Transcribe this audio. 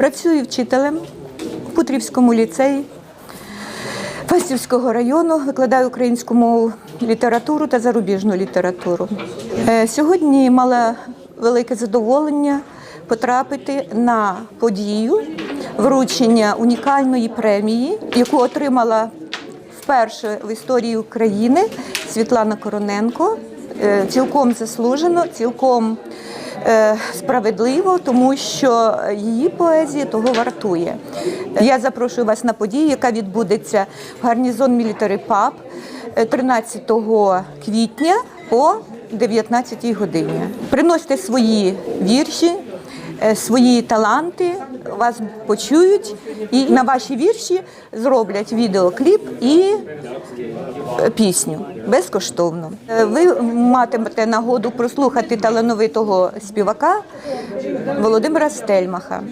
Працюю вчителем в Путрівському ліцеї Фастівського району, викладаю українську мову, літературу та зарубіжну літературу. Е, Сьогодні мала велике задоволення потрапити на подію вручення унікальної премії, яку отримала вперше в історії України Світлана Короненко. Е, Цілком заслужено, цілком справедливо, тому що її поезія того вартує. Я запрошую вас на подію, яка відбудеться в гарнізон Мілітари Паб 13 квітня о 19 годині. Приносьте свої вірші, е, свої таланти, вас почують і на ваші вірші зроблять відеокліп і е, пісню безкоштовно. Е, Ви матимете нагоду прослухати талановитого співака Володимира Стельмаха.